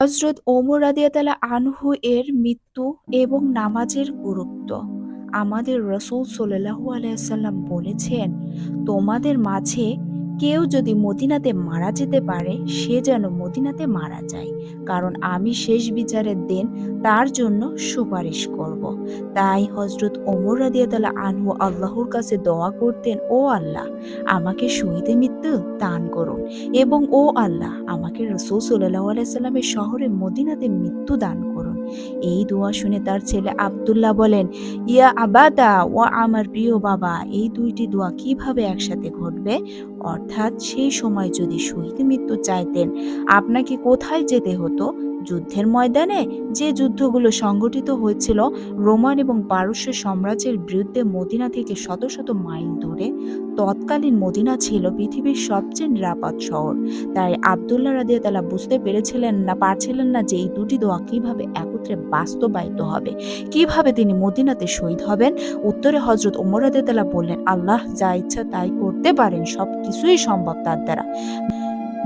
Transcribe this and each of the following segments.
হজরত ওমর রাদিয়াতালা আনহু এর মৃত্যু এবং নামাজের গুরুত্ব। আমাদের রসুল সোল্লাহু আলাইসাল্লাম বলেছেন, তোমাদের মাঝে কেউ যদি মদিনাতে মারা যেতে পারে, সে যেন মদিনাতে মারা যায় কারণ আমি শেষ বিচারের দিন তার জন্য সুপারিশ করব। তাই হজরত ওমর রাদিয়াতালা আনহু আল্লাহর কাছে দোয়া করতেন, ও আল্লাহ, আমাকে শহীদে মৃত্যু দান করুন এবং ও আল্লাহ, আমাকে রসুল সাল্লাহ আলাইসাল্লামের শহরে মদিনাতে মৃত্যু দান করুন এই দোয়া শুনে তার ছেলে আবদুল্লাহ বলেন, ইয়া আবাদা ও আমার প্রিয় বাবা, এই দুইটি দোয়া কীভাবে একসাথে ঘটবে? অর্থাৎ সেই সময় যদি শহীদ মৃত্যু চাইতেন, আপনাকে কোথায় যেতে হতো? যুদ্ধের ময়দানে যে যুদ্ধগুলো সংগঠিত হয়েছিল, রোমান এবং পারস্য সাম্রাজ্যের বিরুদ্ধে মদিনা থেকে শত শত মাইল দূরে, তৎকালীন মদিনা ছিল পৃথিবীর সবচেয়ে নিরাপদ শহর। তাই আবদুল্লাহ রাদিয়াতালা বুঝতে পেরেছিলেন না, পারছিলেন না যে এই দুটি দোয়া কীভাবে একত্রে বাস্তবায়িত হবে, কীভাবে তিনি মদিনাতে শহীদ হবেন। উত্তরে হজরত ওমর রাদিয়াতালা বললেন, আল্লাহ যা ইচ্ছা তাই করতে পারেন সব কিছুই সম্ভব তার দ্বারা।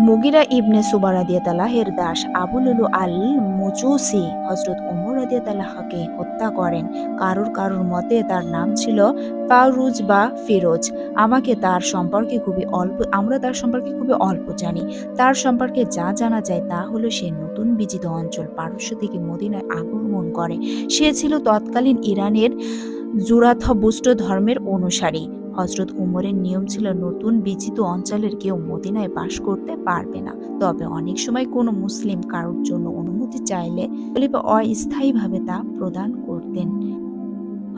মুগিরা ইবনে সুবার রাদিয়াতালাহের দাস আবুলুলু আল মুজুসি হজরত ওমর রাদিয়াতালাহকে হত্যা করেন। কারোর কারোর মতে তার নাম ছিল ফারুজ বা ফিরোজ। আমাকে তার সম্পর্কে খুবই অল্প, আমরা তার সম্পর্কে খুবই অল্প জানি। তার সম্পর্কে যা জানা যায় তা হলো সে নতুন বিজিত অঞ্চল পারস্য থেকে মদিনায় আগমন করে। সে ছিল তৎকালীন ইরানের জুরাথ জুরাথবুষ্ট ধর্মের অনুসারী। হজরত উমরের নিয়ম ছিল নতুন বিজিত অঞ্চলের কেউ মদিনায় বাস করতে পারবে না। তবে অনেক সময় কোনো মুসলিম কারোর জন্য অনুমতি চাইলে খলিফা অস্থায়ীভাবে তা প্রদান করতেন।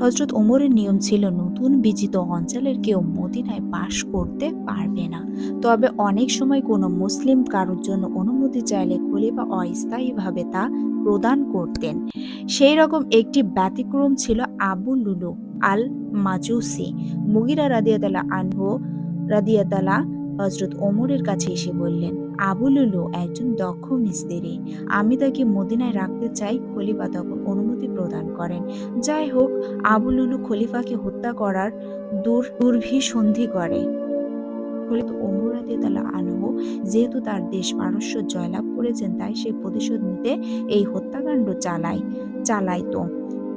হজরত ওমরের নিয়ম ছিল নতুন বিজিত অঞ্চলের কেউ মদিনায় বাস করতে পারবে না। তবে অনেক সময় কোনো মুসলিম কারোর জন্য অনুমতি চাইলে খলিফা অস্থায়ীভাবে তা প্রদান করতেন। সেই রকম একটি ব্যতিক্রম ছিল আবু লুলু আল মাজুসি মুগিরা রাদিয়াতালা আনহু রাদিয়াতালা হজরত ওমরের কাছে এসে বললেন আবুলুলু একজন দক্ষ মিস্ত্রি। আমি তাকে মদিনায় রাখতে চাই খলিফা তখন অনুমতি প্রদান করেন। যাই হোক আবুলুলু খলিফাকে হত্যা করার দূর দুর্ভিসন্ধি করে। খলিফা ওমর রাদিয়াতালা আনহু যেহেতু তার দেশ পারস্য জয়লাভ করেছেন, তাই সে প্রতিশোধ নিতে এই হত্যাকাণ্ড চালায় চালাইতো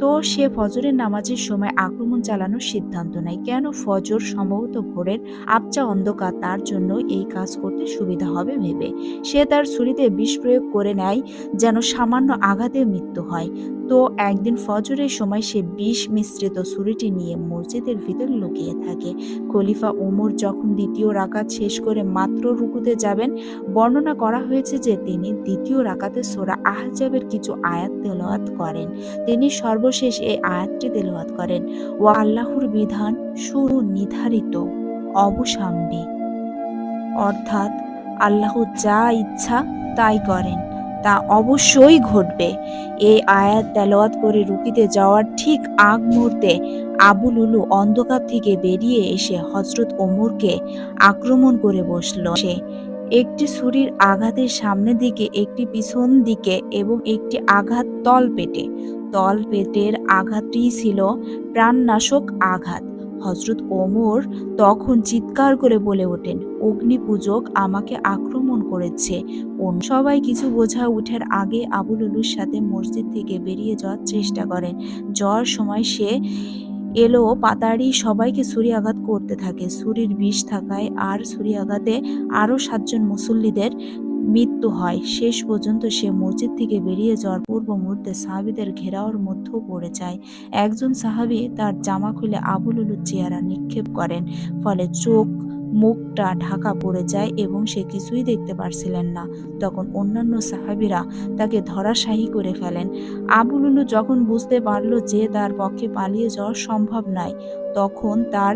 তো। সে ফজরের নামাজের সময় আক্রমণ চালানোর সিদ্ধান্ত নেয়। কেন ফজর সম্ভবত ভোরের আবচা অন্ধকার? তার জন্য এই কাজ করতে সুবিধা হবে ভেবে। সে তার ছুরিতে বিষ প্রয়োগ করে নেয়, যেন সামান্য আঘাতে মৃত্যু হয়। তো একদিন ফজরের সময় সে বিষ মিশ্রিত ছুরিটি নিয়ে মসজিদের ভিতর লুকিয়ে থাকে। খলিফা ওমর যখন দ্বিতীয় রাকাত শেষ করে মাত্র রুকুতে যাবেন, বর্ণনা করা হয়েছে যে তিনি দ্বিতীয় রাকাতে সোরা আহজাবের কিছু আয়াত তেলাওয়াত করেন। তিনি সর্বশেষ এই আয়াতটি তেলাওয়াত করেন ও আল্লাহর বিধান শুরু নির্ধারিত অবসাম্বে অর্থাৎ আল্লাহ যা ইচ্ছা তাই করেন। তা অবশ্যই ঘটবে। এই আয়াত তেলাওয়াত করে রুকিতে যাওয়ার ঠিক আগ মুহূর্তে আবুল উলু অন্ধকার থেকে বেরিয়ে এসে হজরত ওমরকে আক্রমণ করে বসল। সে একটি ছুরির আঘাতের সামনের দিকে একটি পিছন দিকে এবং একটি আঘাত তল পেটে। তল পেটের আঘাতটি ছিল প্রাণনাশক আঘাত। হজরত ওমর তখন চিৎকার করে বলে ওঠেন, অগ্নিপূজক আমাকে আক্রমণ করেছে। সবাই কিছু বোঝা উঠার আগে আবুলুলুর সাথে মসজিদ থেকে বেরিয়ে যাওয়ার চেষ্টা করেন। যাওয়ার সময় সে এলো পাতাড়ি সবাইকে ছুরি আঘাত করতে থাকে। ছুরির বিষ থাকায় আর ছুরি আঘাতে আরও সাতজন মুসল্লিদের মৃত্যু হয়। শেষ পর্যন্ত সে মসজিদ থেকে বেরিয়ে যাওয়ার পূর্ব মুহূর্তে সাহাবিদের ঘেরাওয়ার মধ্যেও পড়ে যায়। একজন সাহাবি তার জামা খুলে আবুলুলুর চেহারা নিক্ষেপ করেন, ফলে চোখ, মুখটা ঢাকা পড়ে যায় এবং সে কিছুই দেখতে পারছিলেন না। তখন অন্যান্য সাহাবিরা তাকে ধরাশাহী করে ফেলেন। আবুলুলু যখন বুঝতে পারল যে তার পক্ষে পালিয়ে যাওয়া সম্ভব নয়, তখন তার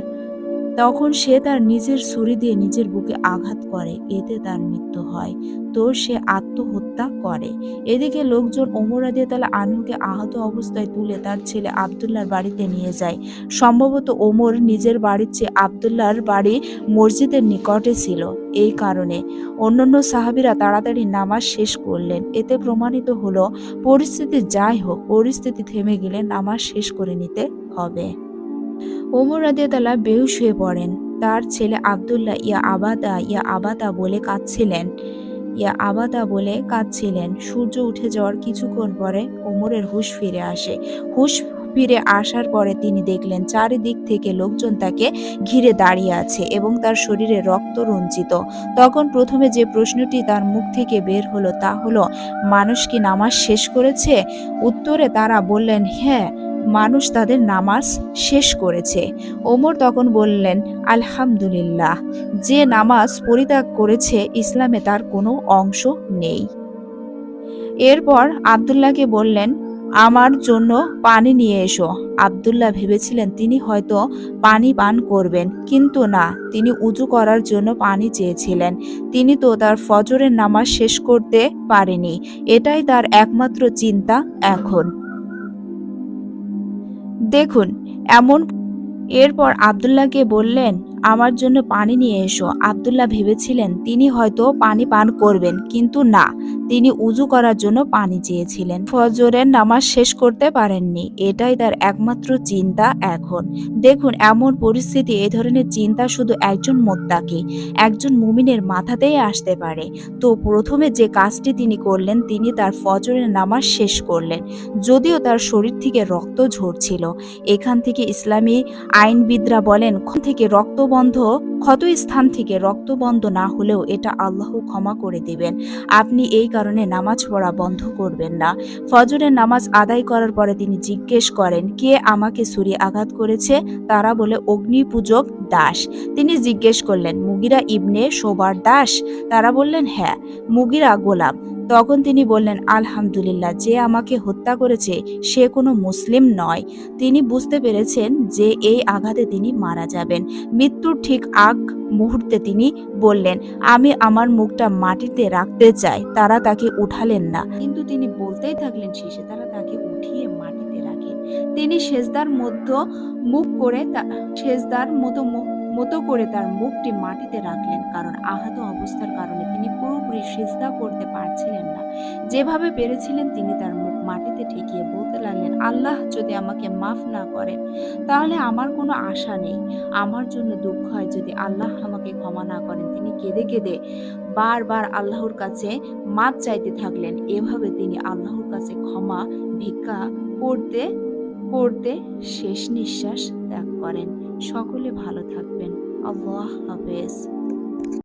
তখন সে তার নিজের ছুরি দিয়ে নিজের বুকে আঘাত করে, এতে তার মৃত্যু হয়। তো সে আত্মহত্যা করে। এদিকে লোকজন ওমর আদিয়াতালা আনুকে আহত অবস্থায় তুলে তার ছেলে আবদুল্লার বাড়িতে নিয়ে যায়। সম্ভবত ওমর নিজের বাড়ির চেয়ে আবদুল্লার বাড়ি মসজিদের নিকটে ছিল। এই কারণে অন্যান্য সাহাবিরা তাড়াতাড়ি নামাজ শেষ করলেন। এতে প্রমাণিত হলো, পরিস্থিতি যাই হোক, পরিস্থিতি থেমে গেলে নামাজ শেষ করে নিতে হবে। ওমর রাদিয়াতালা বেহুশ হয়ে পড়েন। তার ছেলে আবদুল্লাহ, ইয়া আবাদা ইয়া আবাদা বলে কাঁদছিলেন। ইয়া আবাদা বলে কাঁদছিলেন। সূর্য উঠে যাওয়ার কিছুক্ষণ পরে ওমরের হুশ ফিরে আসে। হুঁশ ফিরে আসার পরে তিনি দেখলেন, চারিদিক থেকে লোকজন তাকে ঘিরে দাঁড়িয়ে আছে এবং তার শরীরে রক্ত রঞ্জিত। তখন প্রথমে যে প্রশ্নটি তার মুখ থেকে বের হলো তা হলো, মানুষ কি নামাজ শেষ করেছে? উত্তরে তারা বললেন হ্যাঁ। মানুষ তাদের নামাজ শেষ করেছে। ওমর তখন বললেন, আলহামদুলিল্লাহ, যে নামাজ পরিত্যাগ করেছে ইসলামে তার কোনো অংশ নেই। এরপর আবদুল্লাহকে বললেন, আমার জন্য পানি নিয়ে এসো। আবদুল্লাহ ভেবেছিলেন তিনি হয়তো পানি পান করবেন, কিন্তু না, তিনি উজু করার জন্য পানি চেয়েছিলেন। তিনি তো তার ফজরের নামাজ শেষ করতে পারেনি, এটাই তার একমাত্র চিন্তা এখন। দেখুন এমন এরপর আবদুল্লাহকে বললেন আমার জন্য পানি নিয়ে এসো। আবদুল্লাহ ভেবেছিলেন, তিনি হয়তো পানি পান করবেন, কিন্তু না, তিনি উজু করার জন্য পানি চেয়েছিলেন। ফজরের নামাজ শেষ করতে পারেননি, এটাই তার একমাত্র চিন্তা এখন। দেখুন, এমন পরিস্থিতি, এ ধরনের চিন্তা শুধু একজন মোত্তাকি, একজন মুমিনের মাথাতেই আসতে পারে। তো প্রথমে যে কাজটি তিনি করলেন, তিনি তার ফজরের নামাজ শেষ করলেন। যদিও তার শরীর থেকে রক্ত ঝরছিল। এখান থেকে ইসলামী আইনবিদরা বলেন থেকে রক্তবন্ধ ক্ষত স্থান থেকে রক্ত বন্ধ না হলেও এটা আল্লাহ ক্ষমা করে দিবেন। আপনি এই কারণে নামাজ পড়া বন্ধ করবেন না। ফজরের নামাজ আদায় করার পরে তিনি জিজ্ঞেস করেন, কে আমাকে ছুরি আঘাত করেছে? তারা বলে অগ্নি পূজক দাস। তিনি জিজ্ঞেস করলেন, মুগিরা ইবনে শোবার দাস? তারা বললেন হ্যাঁ মুগিরা গোলাম। তখন তিনি বললেন, আলহামদুলিল্লাহ, যে আমাকে হত্যা করেছে, সে কোনো মুসলিম নয়। তিনি বুঝতে পেরেছেন যে এই আঘাতে তিনি মারা যাবেন। মৃত্যুর ঠিক আগ মুহূর্তে তিনি বললেন, আমি আমার মুখটা মাটিতে রাখতে চাই। তারা তাকে উঠালেন না। কিন্তু তিনি বলতেই থাকলেন, শেষে তারা তাকে উঠিয়ে মাটিতে রাখেন তিনি সেজদার মধ্য মুখ করে সেজদার মতো মুখ মতো করে তার মুখটি মাটিতে রাখলেন। কারণ আহত অবস্থার কারণে তিনি পুরোপুরি সেজদা করতে পারছিলেন না। যেভাবে পেরেছিলেন তিনি তার মাটিতে ঠেকিয়ে বলতে লাগলেন, আল্লাহ যদি আমাকে মাফ না করেন, তাহলে আমার কোনো আশা নেই। আমার জন্য দুঃখ হয় যদি আল্লাহ আমাকে ক্ষমা না করেন। তিনি কেঁদে কেঁদে বারবার আল্লাহর কাছে মাপ চাইতে থাকলেন। এভাবে তিনি আল্লাহর কাছে ক্ষমা, ভিক্ষা করতে করতে শেষ নিঃশ্বাস ত্যাগ করেন। সকলে ভালো থাকবেন। আল্লাহ হাফেজ।